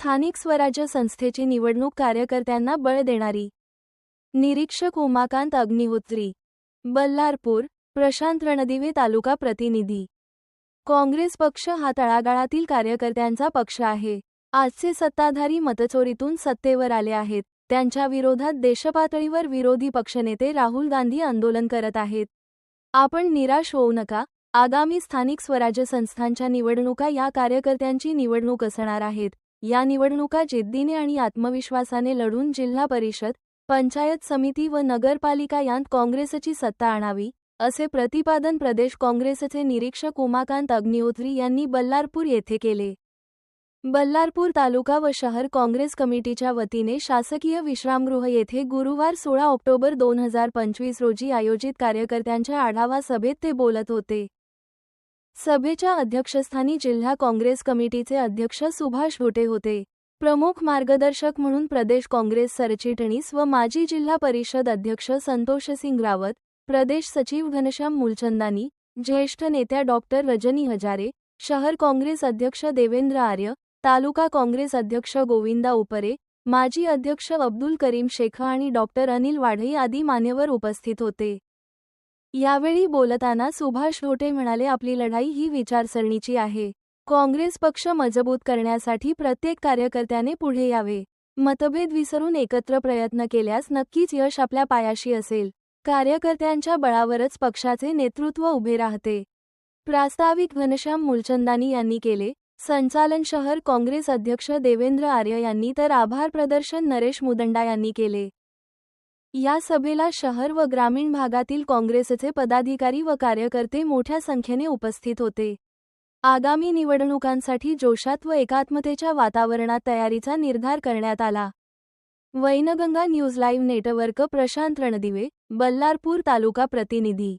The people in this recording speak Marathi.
स्थानिक स्वराज्य संस्थेची निवडणूक कार्यकर्त्यांना बळ देणारी. निरीक्षक उमाकांत अग्निहोत्री. बल्लारपूर प्रशांत रणदिवे तालुका प्रतिनिधी. काँग्रेस पक्ष हा तळागाळातील कार्यकर्त्यांचा पक्ष आहे. आजचे सत्ताधारी मतचोरीतून सत्तेवर आले आहेत. त्यांच्या विरोधात देशपातळीवर विरोधी पक्षनेते राहुल गांधी आंदोलन करत आहेत. आपण निराश होऊ नका. आगामी स्थानिक स्वराज्य संस्थांच्या निवडणुका या कार्यकर्त्यांची निवडणूक असणार आहेत. या निवडणुका जिद्दीने आणि आत्मविश्वासाने लढून जिल्हा परिषद पंचायत समिती व नगरपालिका यांत काँग्रेसची सत्ता आणावी असे प्रतिपादन प्रदेश काँग्रेसचे निरीक्षक उमाकांत अग्निहोत्री यांनी बल्लारपूर येथे केले. बल्लारपूर तालुका व शहर काँग्रेस कमिटीच्या वतीने शासकीय विश्रामगृह येथे गुरुवार सोळा ऑक्टोबर दोन हजार पंचवीस रोजी आयोजित कार्यकर्त्यांच्या आढावा सभेत ते बोलत होते. सभेच्या अध्यक्षस्थानी जिल्हा काँग्रेस कमिटीचे अध्यक्ष सुभाष भोटे होते. प्रमुख मार्गदर्शक म्हणून प्रदेश काँग्रेस सरचिटणीस व माजी जिल्हा परिषद अध्यक्ष संतोषसिंग रावत प्रदेश सचिव घनश्याम मुलचंदानी ज्येष्ठ नेत्या डॉक्टर रजनी हजारे शहर काँग्रेस अध्यक्ष देवेंद्र आर्य तालुका काँग्रेस अध्यक्ष गोविंदा उपरे माजी अध्यक्ष अब्दुल करीम शेख आणि डॉक्टर अनिल वाढई आदी मान्यवर उपस्थित होते. यावेळी बोलताना सुभाष ढोटे म्हणाले आपली लढाई ही विचारसरणीची आहे. काँग्रेस पक्ष मजबूत करण्यासाठी प्रत्येक कार्यकर्त्याने पुढे यावे. मतभेद विसरून एकत्र प्रयत्न केल्यास नक्कीच यश आपल्या पायाशी असेल. कार्यकर्त्यांच्या बळावरच पक्षाचे नेतृत्व उभे राहते. प्रास्ताविक घनश्याम मुलचंदानी यांनी केले. संचालन शहर काँग्रेस अध्यक्ष देवेंद्र आर्य यांनी तर आभार प्रदर्शन नरेश मुदंडा यांनी केले. या सभेला शहर व ग्रामीण भागातील काँग्रेसचे पदाधिकारी व कार्यकर्ते मोठ्या संख्येने उपस्थित होते. आगामी निवडणुकांसाठी जोशात व एकात्मतेच्या वातावरणात तयारीचा निर्धार करण्यात आला. Wainganga news live network Prashant Randive Ballarpur taluka प्रतिनिधी.